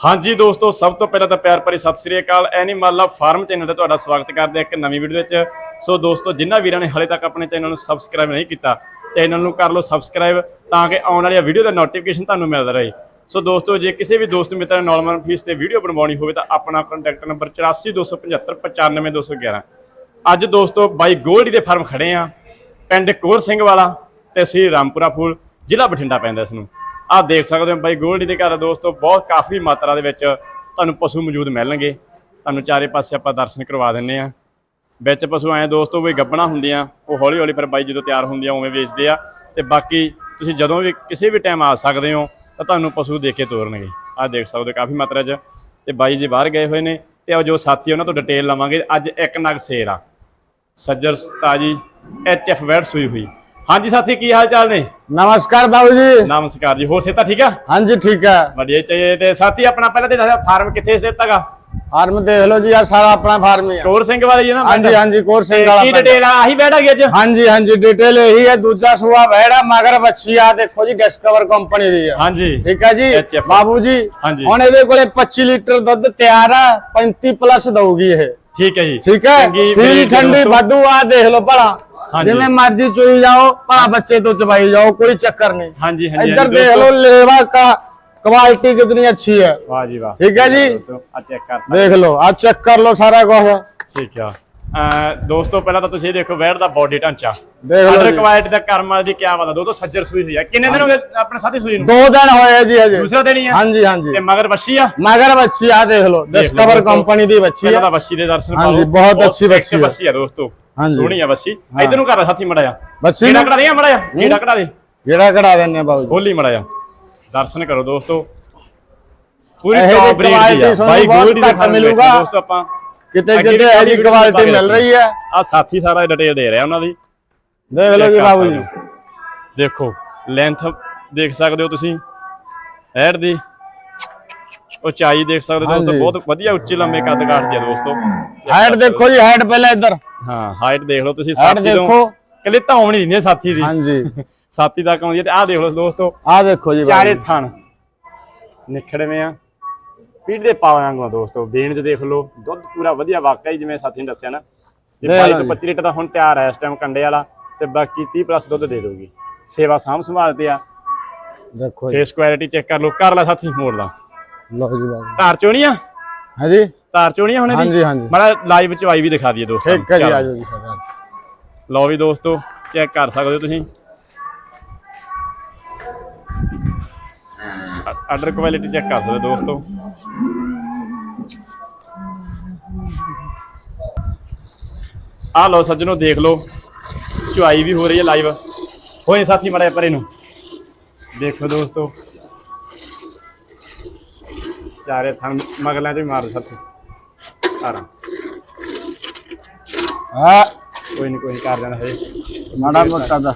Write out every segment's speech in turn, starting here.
ਹਾਂਜੀ ਦੋਸਤੋ, ਸਭ ਤੋਂ ਪਹਿਲਾਂ ਤਾਂ ਪਿਆਰ ਭਰੀ ਸਤਿ ਸ੍ਰੀ ਅਕਾਲ। ਐਨੀਮਲ ਲਾ ਫਾਰਮ ਚੈਨਲ ਤੇ ਤੁਹਾਡਾ ਸਵਾਗਤ ਕਰਦੇ ਇੱਕ ਨਵੀਂ ਵੀਡੀਓ ਵਿੱਚ। ਸੋ ਦੋਸਤੋ, ਜਿਨ੍ਹਾਂ ਵੀਰਾਂ ਨੇ ਹਲੇ ਤੱਕ ਆਪਣੇ ਚੈਨਲ ਨੂੰ ਸਬਸਕ੍ਰਾਈਬ ਨਹੀਂ ਕੀਤਾ ਚੈਨਲ ਨੂੰ ਕਰ ਲਓ ਸਬਸਕ੍ਰਾਈਬ ਤਾਂ ਕਿ ਆਉਣ ਵਾਲੀਆਂ ਵੀਡੀਓ ਦਾ ਨੋਟੀਫਿਕੇਸ਼ਨ ਤੁਹਾਨੂੰ ਮਿਲਦਾ ਰਹੇ। ਸੋ ਦੋਸਤੋ, ਜੇ ਕਿਸੇ ਵੀ ਦੋਸਤ ਮਿੱਤਰ ਨੇ ਨਾਰਮਲ ਫੀਸ ਤੇ ਵੀਡੀਓ ਬਣਵਾਉਣੀ ਹੋਵੇ ਤਾਂ ਆਪਣਾ ਕੰਟੈਕਟ ਨੰਬਰ 8427595211 ਅੱਜ ਦੋਸਤੋ, ਬਾਈ ਗੋਲਡੀ ਦੇ ਫਾਰਮ ਖੜੇ ਆ ਪਿੰਡ ਕੋਰ ਸਿੰਘ ਵਾਲਾ ਤੇ ਸ੍ਰੀ ਰਾਮਪੁਰਾ ਫੂਲ, ਜ਼ਿਲ੍ਹਾ ਬਠਿੰਡਾ ਪੈਂਦਾ ਇਸ ਨੂੰ। ਆਹ ਦੇਖ ਸਕਦੇ ਹੋ ਬਾਈ ਗੋਲਡੀ ਦੇ ਘਰ ਦੋਸਤੋ, ਬਹੁਤ ਕਾਫੀ ਮਾਤਰਾ ਦੇ ਵਿੱਚ ਤੁਹਾਨੂੰ ਪਸ਼ੂ ਮੌਜੂਦ ਮਿਲਣਗੇ। ਤੁਹਾਨੂੰ ਚਾਰੇ ਪਾਸੇ ਆਪਾਂ ਦਰਸ਼ਨ ਕਰਵਾ ਦਿੰਨੇ ਆ ਵਿੱਚ ਪਸ਼ੂ ਆਏ ਦੋਸਤੋ ਵੀ ਗੱਬਣਾ ਹੁੰਦੀਆਂ, ਉਹ ਹੌਲੀ ਹੌਲੀ ਫਿਰ ਬਾਈ ਜਦੋਂ ਤਿਆਰ ਹੁੰਦੀਆਂ, ਉਵੇਂ ਵੇਚਦੇ ਆ। ਤੇ ਬਾਕੀ ਤੁਸੀਂ ਜਦੋਂ ਵੀ ਕਿਸੇ ਵੀ ਟਾਈਮ ਆ ਸਕਦੇ ਹੋ, ਤਾਂ ਤੁਹਾਨੂੰ ਪਸ਼ੂ ਦੇਖ ਕੇ ਤੋਰਨਗੇ। ਆਹ ਦੇਖ ਸਕਦੇ ਹੋ ਕਾਫੀ ਮਾਤਰਾ 'ਚ। ਤੇ ਬਾਈ ਜੀ ਬਾਹਰ ਗਏ ਹੋਏ ਨੇ, ਤੇ ਉਹ ਜੋ ਸਾਥੀ ਉਹਨਾਂ ਤੋਂ ਡਿਟੇਲ ਲਵਾਂਗੇ। ਅੱਜ ਇੱਕ ਨਗ ਸੇਰ ਆ। ਸੱਜਰ ਤਾਜੀ ਐਚ ਐਫ ਵੈਟ ਸੂਈ ਹੋਈ। ਹਾਂਜੀ ਸਾਥੀ ਕੀ ਹਾਲ ਚਾਲ ਨੇ? ਨਮਸਕਾਰ ਬਾਬੂ ਜੀ। ਨਮਸਕਾਰ ਜੀ ਹੋਰ ਸਿਹਤ ਠੀਕ ਆ? ਹਾਂਜੀ ਠੀਕ ਆ। ਵਧੀਆ ਚਾਹੀਏ ਤੇ ਸਾਥੀ ਆਪਣਾ ਪਹਿਲਾਂ ਤੇ ਦੱਸਿਆ ਫਾਰਮ ਕਿੱਥੇ ਸਿਹਤ ਹੈਗਾ? ਫਾਰਮ ਦੇਖ ਲਓ ਜੀ ਆ ਸਾਰਾ ਆਪਣਾ ਫਾਰਮ ਹੀ ਕੋਰ ਸਿੰਘ ਵਾਲਾ ਜੀ ਨਾ ਹਾਂਜੀ ਹਾਂਜੀ ਕੋਰ ਸਿੰਘ ਵਾਲਾ ਕੀ ਡਿਟੇਲ ਆ? ਆਹੀ ਬੈਠਾ ਗਿਆ ਅੱਜ? ਹਾਂਜੀ ਹਾਂਜੀ ਡਿਟੇਲ ਇਹੀ ਹੈ ਦੂਜਾ ਸੂਆ ਬੈਠਾ ਮਗਰ ਬੱਚੀ ਆ ਦੇਖੋ ਜੀ ਡਿਸਕਵਰ ਕੰਪਨੀ ਦੀ ਆ। ਹਾਂਜੀ। ਠੀਕ ਹੈ ਜੀ? ਬਾਬੂ ਜੀ ਹੁਣ ਇਹਦੇ ਕੋਲੇ 25 ਲੀਟਰ ਦੁੱਧ ਤਿਆਰ ਆ 35 ਪਲੱਸ ਦਊਗੀ ਇਹ। ਠੀਕ ਹੈ ਜੀ। ਠੀਕ ਹੈ? ਸੀਲ ਠੰਡੀ ਵਾਧੂ ਆ ਦੇਖ ਲਓ ਭਲਾ। ਹਾਂਜੀ। ਜਿਵੇਂ ਮਰਜ਼ੀ ਚੋਈ ਜਾਓ ਭਲਾ ਬੱਚੇ ਤੋਂ ਚਬਾਈ ਜਾਓ ਕੋਈ ਚੱਕਰ ਨਹੀਂ ਹਾਂਜੀ ਹਾਂਜੀ ਇੱਧਰ ਹਾਂਜੀ, ਦੇਖ ਦੋਸਤੋ। ਲਓ ਲੇਵਾ का क्वालिटी कितनी अच्छी है ਵਾਹ ਜੀ ਵਾਹ ਠੀਕ ਹੈ ਜੀ। ਆ ਚੈੱਕ ਕਰ ਸਕਦੇ देख लो आज चेक कर लो सारा कुछ ਠੀਕ ਆ ਅਹ ਦੋਸਤੋ ਪਹਿਲਾਂ ਤਾਂ ਤੁਸੀਂ ਇਹ ਦੇਖੋ ਵੈਟ ਦਾ ਬਾਡੀ ਢਾਂਚਾ ਦੇਖ ਲਓ ਅਦਰ ਜੀ। ਕੁਆਲਿਟੀ ਦਾ ਕਰਮ ਵਾਲੀ ਦੀ ਕੀ ਬਾਤ ਆ ਦੋ ਤੋਂ ਸੱਜਰ ਸੂਈ ਹੋਈ ਆ ਕਿੰਨੇ ਦਿਨ ਹੋ ਗਏ ਆਪਣੇ ਸਾਥੀ ਸੂਈ ਨੂੰ दो दिन होए जी हजे ਦੂਸਰਾ ਦਿਨ ਹੀ ਆ हाँ जी हाँ जी ਤੇ ਮਗਰ ਬੱਛੀ ਆ मगर बच्ची आ देख लो देख लो डिस्कवर दोस्तों। कंपनी दी बच्ची ਪਹਿਲਾਂ है ਤਾਂ ਬੱਛੀ ਦੇ ਦਰਸ਼ਨ ਹਾਂਜੀ, ਕਰੋ। ਬਹੁਤ ਅੱਛੀ ਇੱਕ ਬੱਚੀ ਆ। ਬੱਛੀ ਆ ਦੋਸਤੋ ਹਾਂਜੀ। ਸੋਹਣੀ ਆ ਬੱਛੀ ਇਧਰ ਨੂੰ ਕਰ ਸਾਥੀ ਮੜਾਇਆ ਬੱਛੀ ਜਿਹੜਾ ਨੂੰ- ਕਢਾ ਦੇ ਮੜਾਇਆ ਜਿਹੜਾ ਕਢਾ ਦੇ। ਜਿਹੜਾ ਕਢਾ ਦਿੰਨੇ ਆ ਬਾਬੂ ਖੋਲੀ ਮੜਾਇਆ ਦਰਸ਼ਨ ਕਰੋ ਦੋਸਤੋ। ਪੂਰੀ ਟੌਪ ਬਰੀਡ ਦੀ ਆ। ਬਾਈ ਗੋਲਡੀ ਦੇ ਵਿੱਚ ਮਿਲੂਗਾ। ਦੋਸਤੋ ਆਪਾਂ ਕਿਤੇ ਕਿਤੇ ਇਹ ਜੀ ਕੁਆਲਿਟੀ ਮਿਲ ਰਹੀ ਹੈ। ਆ ਸਾਥੀ ਸਾਰਾ ਡਿਟੇਲ ਦੇ ਰਿਹਾ ਉਹਨਾਂ ਦੀ। ਦੇਖ ਲਓ ਜੀ ਬਾਬੂ ਜੀ। ਦੇਖੋ ਲੈਂਥ ਦੇਖ ਸਕਦੇ ਹੋ ਤੁਸੀਂ। ਹੈਡ ਦੀ। ਉਚਾਈ ਦੇਖ ਸਕਦੇ ਹੋ ਦੋਸਤੋ। ਬਹੁਤ ਵਧੀਆ ਉੱਚੀ ਲੰਮੇ ਕੱਦ ਕਾਟਦੀ ਆ ਦੋਸਤੋ। ਹਾਈਟ ਦੇਖੋ ਜੀ ਹਾਈਟ ਪਹਿਲਾਂ ਇੱਧਰ। ਹਾਂ ਹਾਈਟ ਦੇਖ ਲਓ ਤੁਸੀਂ ਸਾਥੀ ਦੇਖੋ। ਕੱਲੇ ਧੌਣ ਹੀ ਨਹੀਂ ਸਾਥੀ ਦੀ। ਹਾਂਜੀ। ਸਾਥੀ ਤੱਕ ਆਉਂਦੀ ਹੈ ਤੇ ਆਹ ਦੇਖ ਲਓ ਦੋਸਤੋ ਆ ਦੇਖੋ ਜੀ ਚਾਰੇ ਥਣ ਨਿਖੜਵੇਂ ਆ। ਪੀੜ ਦੇ ਪਾਵਾਂ ਵਾਂਗੂ ਆ ਦੋਸਤੋ ਬੇਨ ਚ ਦੇਖ ਲਓ ਦੁੱਧ ਪੂਰਾ ਵਧੀਆ ਵਾਕਿਆ ਜਿਵੇਂ ਸਾਥੀ ਨੇ ਦੱਸਿਆ ਨਾ। ਤੇ ਦੇਖ 22 ਲਓ ਤੋਂ ਜੀ। 25 ਲੀਟਰ ਦਾ ਹੁਣ ਤਿਆਰ ਹੈ ਇਸ ਟਾਈਮ ਕੰਡੇ ਵਾਲਾ ਤੇ ਬਾਕੀ 30 ਪਲੱਸ ਦੁੱਧ ਦੇ ਦੋਗੀ ਸੇਵਾ ਸਾਂਭ ਸੰਭਾਲ ਤੇ ਆ। ਦੇਖੋ ਜੀ। ਫੇਸ ਕੁਆਲਿਟੀ ਚੈੱਕ ਕਰ ਲਓ ਕਰ ਲੈ ਸਾਥੀ ਮੋੜ ਲਾ। ਲਓ ਜੀ ਬਾਬੂ ਧਾਰ ਚੋਣੀ ਆ ਹਾਂਜੀ। ਧਾਰ ਚੋਣੀ ਆ ਹੁਣ ਇਹਦੀ ਹਾਂਜੀ, ਹਾਂਜੀ। ਮਾੜਾ ਲਾਈਵ ਚ ਆਈ ਵੀ ਦਿਖਾ ਦਈਏ ਦੋਸਤੋ ਠੀਕ ਹੈ ਜੀ ਆਜੋ ਜੀ ਸਰਦਾਰ ਲਓ ਵੀ ਦੋਸਤੋ ਚੈੱਕ ਕਰ ਸਕਦੇ ਹੋ ਤੁਸੀਂ। ਆਰਡਰ ਕੁਆਲਿਟੀ ਚੈੱਕ ਕਰ ਸਕਦੇ ਹੋ ਦੋਸਤੋ। ਆ ਲਓ ਸੱਜਣੋ ਦੇਖ ਲਓ। ਚੁਆਈ ਵੀ ਹੋ ਰਹੀ ਹੈ ਲਾਈਵ ਹੋਏ ਸਾਥੀ ਮੜੇ ਪਰੇ ਨੂੰ। ਦੇਖੋ ਦੋਸਤੋ। ਚਾਰੇ ਥਣ ਮਗਲਾਂ ਚ ਵੀ ਮਾਰ ਸਾਥੀ ਆਰਾ ਹਾਂ। ਕੋਈ ਨਹੀਂ ਕੋਈ ਨੀ ਕਰ ਦੇਣਾ ਹੈ ਮਾੜਾ ਮੋਟਾ ਦਾ।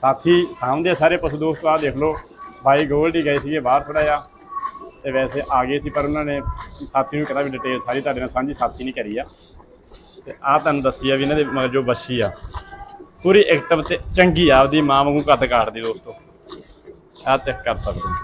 ਸਾਥੀ ਸਾਹਮਣੇ ਸਾਰੇ ਪਸ਼ੂ ਦੋਸਤ ਆ ਦੇਖ ਲਓ। ਬਾਈ ਗੋਲਡ ਹੀ ਗਏ ਸੀਗੇ ਬਾਹਰ ਥੋੜਾ ਜਿਹਾ। ਤੇ ਵੈਸੇ ਆ ਗਏ ਸੀ ਪਰ ਉਹਨਾਂ ਨੇ ਸਾਥੀ ਨੂੰ ਕਹਿੰਦਾ ਵੀ ਡਿਟੇਲ ਸਾਰੀ ਤੁਹਾਡੇ ਨਾਲ ਸਾਂਝੀ ਸਾਥੀ ਨਹੀਂ ਕਰੀ ਆ। ਤੇ ਆ ਤੁਹਾਨੂੰ ਦੱਸੀ ਆ ਵੀ ਇਹਨਾਂ ਦੇ ਮਗਰ ਜੋ ਬੱਛੀ ਆ। ਪੂਰੀ ਐਕਟਿਵ ਤੇ ਚੰਗੀ ਆ ਆਪਦੀ ਮਾਂ ਵਾਂਗੂ ਕੱਦ ਕਾਟਦੀ ਦੋਸਤੋ। ਆ ਚੈੱਕ ਕਰ ਸਕਦੇ ਹੋ।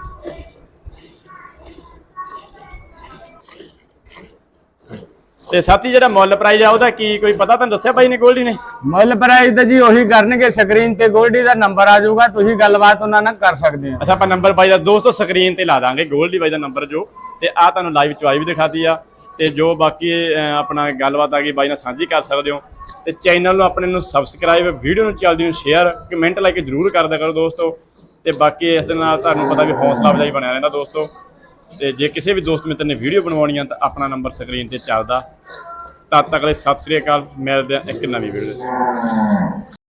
ਤੇ ਸਾਥੀ ਜਿਹੜਾ ਮੁੱਲ ਪ੍ਰਾਈਸ ਆ ਉਹਦਾ ਕੀ ਕੋਈ ਪਤਾ ਤੁਹਾਨੂੰ ਦੱਸਿਆ ਬਾਈ ਨੇ ਗੋਲਡੀ ਨੇ? ਮੁੱਲ ਪ੍ਰਾਈਸ ਤਾਂ ਜੀ ਉਹੀ ਕਰਨਗੇ ਸਕਰੀਨ ਤੇ ਗੋਲਡੀ ਦਾ ਨੰਬਰ ਆ ਜਾਊਗਾ ਤੁਸੀਂ ਗੱਲਬਾਤ ਉਹਨਾਂ ਨਾਲ ਕਰ ਸਕਦੇ ਹੋ। ਅੱਛਾ ਆਪਾਂ ਨੰਬਰ ਬਾਈ ਦਾ ਦੋਸਤੋ ਸਕਰੀਨ ਤੇ ਲਾ ਦਾਂਗੇ 골ਡੀ ਬਾਈ ਦਾ ਨੰਬਰ ਜੋ। ਤੇ ਆ ਤੁਹਾਨੂੰ ਲਾਈਵ ਚਵਾਈ ਵੀ ਦਿਖਾਤੀ ਆ। ਤੇ ਜੋ ਬਾਕੀ ਆਪਣਾ ਗੱਲਬਾਤ ਆ ਗਈ ਬਾਈ ਨਾਲ ਸਾਂਝੀ ਕਰ ਸਕਦੇ ਹੋ। ਤੇ ਚੈਨਲ ਨੂੰ ਆਪਣੇ ਨੂੰ ਸਬਸਕ੍ਰਾਈਬ ਵੀਡੀਓ ਨੂੰ ਚੱਲਦੀ ਨੂੰ ਸ਼ੇਅਰ ਕਮੈਂਟ ਲੈ ਕੇ ਜਰੂਰ ਕਰਦਿਆ ਕਰੋ ਦੋਸਤੋ। ਤੇ ਬਾਕੀ ਇਸ ਦੇ ਨਾਲ ਤੁਹਾਨੂੰ ਪਤਾ ਵੀ ਹੌਸਲਾ ਅਫਜ਼ਾਈ ਬਣਿਆ ਰਹਿੰਦਾ ਦੋਸਤੋ। ਤੇ ਜੇ ਕਿਸੇ ਵੀ ਦੋਸਤ ਮਿੱਤਰ ਨੇ ਵੀਡੀਓ ਬਣਵਾਉਣੀ ਆ ਤਾਂ ਆਪਣਾ ਨੰਬਰ ਸਕਰੀਨ ਤੇ ਚੱਲਦਾ। ਤਦ ਤੱਕ ਲਈ ਸਤਿ ਸ੍ਰੀ ਅਕਾਲ, ਮਿਲਦੇ ਆ ਇੱਕ ਨਵੀਂ ਵੀਡੀਓ